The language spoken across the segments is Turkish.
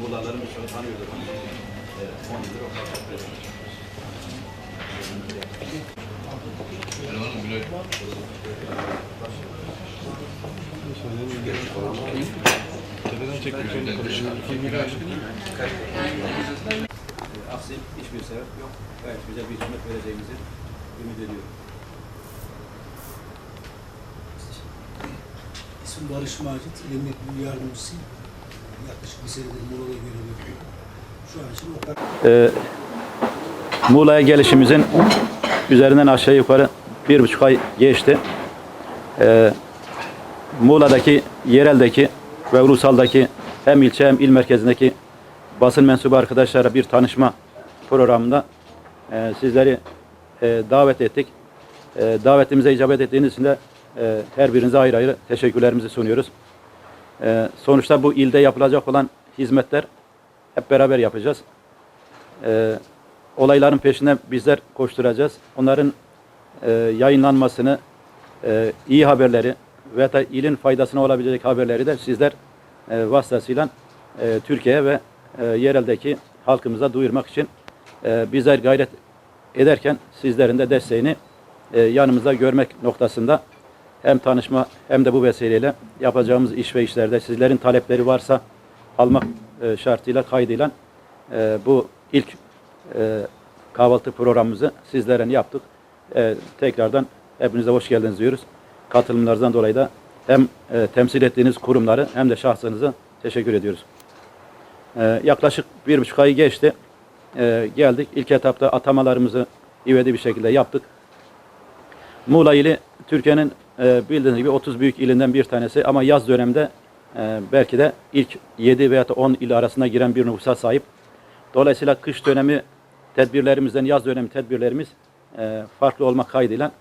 Muğla'ların birçoğu tanıyordur onu. Evet, 10 yıldır o kadar Tepeden hiçbir sebep yok. Gayet güzel bir hizmet vereceğimizi ümit ediyorum. İsmim Barış Macit, İl Emniyet Müdür Yardımcısıyım. Yaklaşık bir senedir Muğla'da görev. Şu an için o kadar. Ee, Muğla'ya gelişimizin üzerinden aşağı yukarı bir buçuk ay geçti. Ee, Muğla'daki, yereldeki ve ulusaldaki hem ilçe hem il merkezindeki basın mensubu arkadaşlara bir tanışma programında e, sizleri e, davet ettik. E, davetimize icabet ettiğiniz için de e, her birinize ayrı ayrı teşekkürlerimizi sunuyoruz. E, sonuçta bu ilde yapılacak olan hizmetler hep beraber yapacağız. E, olayların peşinde bizler koşturacağız. Onların e, yayınlanmasını, e, iyi haberleri ve da ilin faydasına olabilecek haberleri de sizler e, vasıtasıyla e, Türkiye ve e, yereldeki halkımıza duyurmak için e, bizler gayret ederken sizlerin de desteğini e, yanımızda görmek noktasında hem tanışma hem de bu vesileyle yapacağımız iş ve işlerde sizlerin talepleri varsa almak e, şartıyla kaydıyla e, bu ilk e, kahvaltı programımızı sizlere yaptık. Tekrardan hepinize hoş geldiniz diyoruz. Katılımlarınızdan dolayı da hem temsil ettiğiniz kurumları hem de şahsınıza teşekkür ediyoruz. Yaklaşık bir buçuk ay geçti. Geldik. İlk etapta atamalarımızı ivedi bir şekilde yaptık. Muğla ili Türkiye'nin e, bildiğiniz gibi 30 büyük ilinden bir tanesi ama yaz döneminde e, belki de ilk 7 veya da 10 il arasına giren bir nüfusa sahip. Dolayısıyla kış dönemi tedbirlerimizden yaz dönemi tedbirlerimiz e, farklı olmak kaydıyla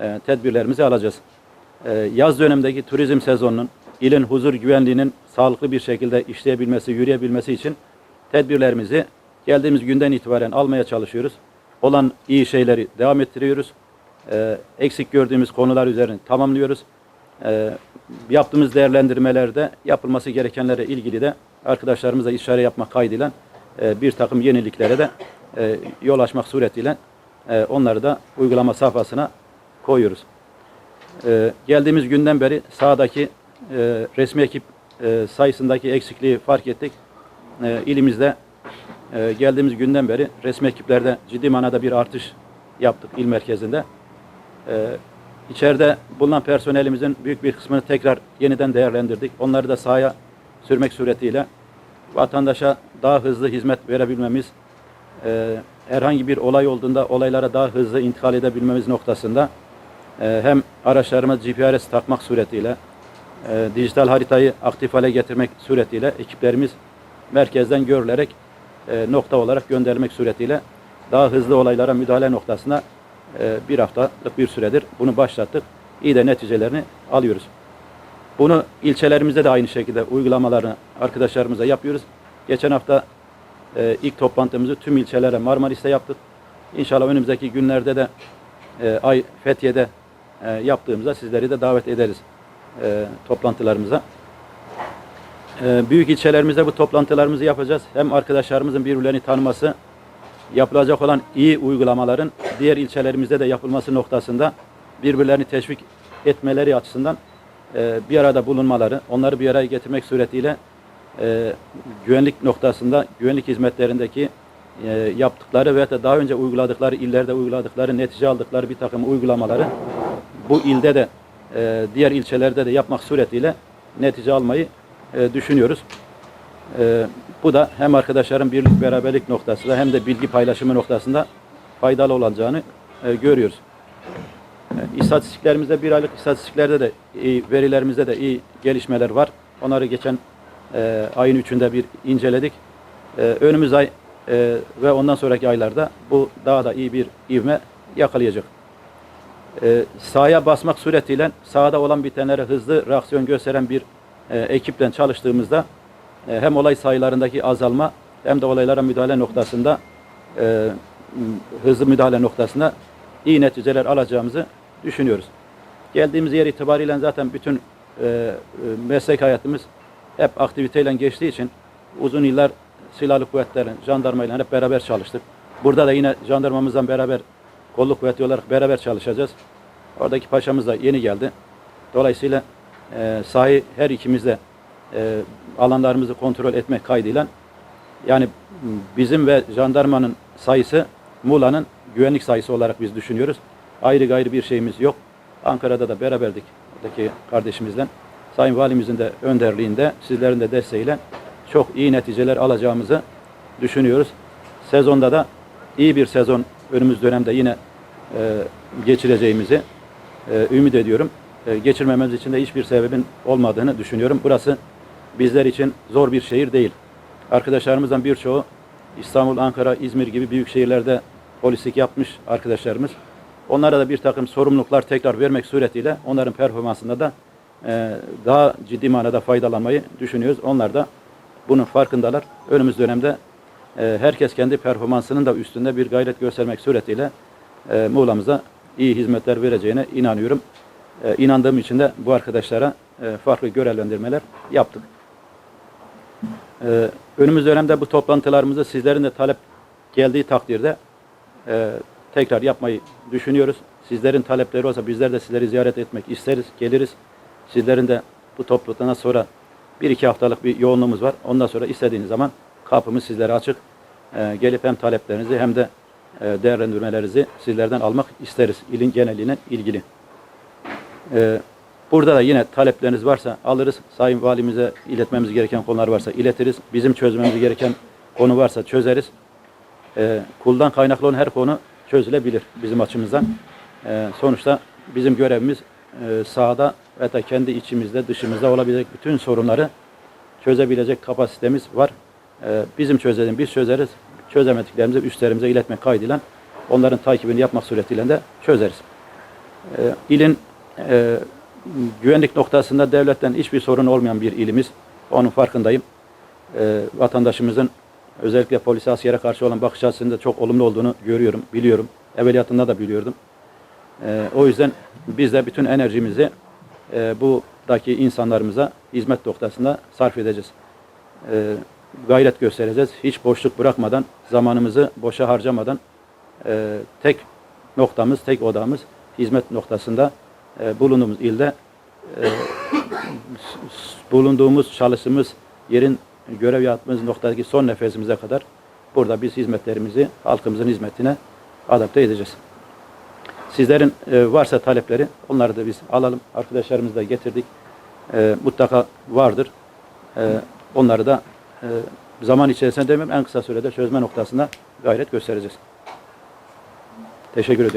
e, tedbirlerimizi alacağız. E, yaz dönemindeki turizm sezonunun ilin huzur güvenliğinin sağlıklı bir şekilde işleyebilmesi, yürüyebilmesi için tedbirlerimizi geldiğimiz günden itibaren almaya çalışıyoruz. Olan iyi şeyleri devam ettiriyoruz. E, eksik gördüğümüz konular üzerine tamamlıyoruz. E, yaptığımız değerlendirmelerde yapılması gerekenlere ilgili de arkadaşlarımızla işare yapmak kaydıyla e, bir takım yeniliklere de e, yol açmak suretiyle e, onları da uygulama safhasına koyuyoruz. E, geldiğimiz günden beri sahadaki e, resmi ekip e, sayısındaki eksikliği fark ettik. E, ilimizde e, geldiğimiz günden beri resmi ekiplerde ciddi manada bir artış yaptık il merkezinde. E, içeride bulunan personelimizin büyük bir kısmını tekrar yeniden değerlendirdik. Onları da sahaya sürmek suretiyle vatandaşa daha hızlı hizmet verebilmemiz, e, herhangi bir olay olduğunda olaylara daha hızlı intikal edebilmemiz noktasında e, hem araçlarıma GPS takmak suretiyle, e, dijital haritayı aktif hale getirmek suretiyle ekiplerimiz merkezden görülerek e, nokta olarak gönderilmek suretiyle daha hızlı olaylara müdahale noktasına e, bir haftalık bir süredir bunu başlattık. İyi de neticelerini alıyoruz. Bunu ilçelerimizde de aynı şekilde uygulamalarını arkadaşlarımıza yapıyoruz. Geçen hafta e, ilk toplantımızı tüm ilçelere Marmaris'te yaptık. İnşallah önümüzdeki günlerde de e, ay Fethiye'de e, yaptığımızda sizleri de davet ederiz toplantılarımıza. Büyük ilçelerimizde bu toplantılarımızı yapacağız. Hem arkadaşlarımızın birbirlerini tanıması, yapılacak olan iyi uygulamaların diğer ilçelerimizde de yapılması noktasında birbirlerini teşvik etmeleri açısından e, bir arada bulunmaları, onları bir araya getirmek suretiyle e, güvenlik noktasında, güvenlik hizmetlerindeki e, yaptıkları veya da daha önce uyguladıkları, illerde uyguladıkları, netice aldıkları bir takım uygulamaları bu ilde de e, diğer ilçelerde de yapmak suretiyle netice almayı e, düşünüyoruz. E, bu da hem arkadaşların birlik beraberlik noktasında hem de bilgi paylaşımı noktasında faydalı olacağını e, görüyoruz. E, İstatistiklerimizde bir aylık istatistiklerde de iyi, verilerimizde de iyi gelişmeler var. Onları geçen e, ayın üçünde bir inceledik. E, önümüz ay e, ve ondan sonraki aylarda bu daha da iyi bir ivme yakalayacak. E, sahaya basmak suretiyle sahada olan bitenlere hızlı reaksiyon gösteren bir e, ekiple çalıştığımızda e, hem olay sayılarındaki azalma hem de olaylara müdahale noktasında e, hızlı müdahale noktasında iyi neticeler alacağımızı düşünüyoruz. Geldiğimiz yer itibariyle zaten bütün e, e, meslek hayatımız hep aktiviteyle geçtiği için uzun yıllar silahlı kuvvetlerin, jandarmayla hep beraber çalıştık. Burada da yine jandarmamızdan beraber kolluk kuvveti olarak beraber çalışacağız. Oradaki paşamız da yeni geldi. Dolayısıyla e, sahi her ikimiz de e, alanlarımızı kontrol etmek kaydıyla yani bizim ve jandarmanın sayısı Muğla'nın güvenlik sayısı olarak biz düşünüyoruz. Ayrı gayrı bir şeyimiz yok. Ankara'da da beraberdik oradaki kardeşimizle. Sayın Valimizin de önderliğinde, sizlerin de desteğiyle çok iyi neticeler alacağımızı düşünüyoruz. Sezonda da iyi bir sezon önümüz dönemde yine e, geçireceğimizi e, ümit ediyorum. E, geçirmemiz için de hiçbir sebebin olmadığını düşünüyorum. Burası bizler için zor bir şehir değil. Arkadaşlarımızdan birçoğu İstanbul, Ankara, İzmir gibi büyük şehirlerde polislik yapmış arkadaşlarımız. Onlara da bir takım sorumluluklar tekrar vermek suretiyle onların performansında da e, daha ciddi manada faydalanmayı düşünüyoruz. Onlar da bunun farkındalar. Önümüz dönemde e, herkes kendi performansının da üstünde bir gayret göstermek suretiyle e, Muğla'mıza iyi hizmetler vereceğine inanıyorum. E, inandığım için de bu arkadaşlara e, farklı görevlendirmeler yaptık. E, önümüz dönemde bu toplantılarımızı sizlerin de talep geldiği takdirde e, tekrar yapmayı düşünüyoruz. Sizlerin talepleri olsa bizler de sizleri ziyaret etmek isteriz, geliriz. Sizlerin de bu topluluktan sonra bir iki haftalık bir yoğunluğumuz var. Ondan sonra istediğiniz zaman kapımız sizlere açık. E, gelip hem taleplerinizi hem de e, değerlendirmelerinizi sizlerden almak isteriz. İlin geneline ilgili. E, burada da yine talepleriniz varsa alırız. Sayın Valimize iletmemiz gereken konular varsa iletiriz. Bizim çözmemiz gereken konu varsa çözeriz. E, kuldan kaynaklı olan her konu çözülebilir bizim açımızdan. E, sonuçta bizim görevimiz e, sahada ve da kendi içimizde, dışımızda olabilecek bütün sorunları çözebilecek kapasitemiz var. E, bizim çözelim, biz çözeriz. Çözemediklerimizi üstlerimize iletmek kaydıyla onların takibini yapmak suretiyle de çözeriz. E, ilin e, güvenlik noktasında devletten hiçbir sorun olmayan bir ilimiz. Onun farkındayım. E, vatandaşımızın özellikle polis askere karşı olan bakış açısının da çok olumlu olduğunu görüyorum, biliyorum. Evveliyatında da biliyordum. E, o yüzden biz de bütün enerjimizi e, buradaki insanlarımıza hizmet noktasında sarf edeceğiz. E, gayret göstereceğiz. Hiç boşluk bırakmadan, zamanımızı boşa harcamadan e, tek noktamız, tek odamız hizmet noktasında e, bulunduğumuz ilde e, bulunduğumuz, çalıştığımız yerin görev yaptığımız noktadaki son nefesimize kadar burada biz hizmetlerimizi halkımızın hizmetine adapte edeceğiz. Sizlerin e, varsa talepleri onları da biz alalım. Arkadaşlarımızı da getirdik. E, mutlaka vardır. E, onları da zaman içerisinde demem en kısa sürede çözme noktasında gayret göstereceğiz. Teşekkür ediyorum.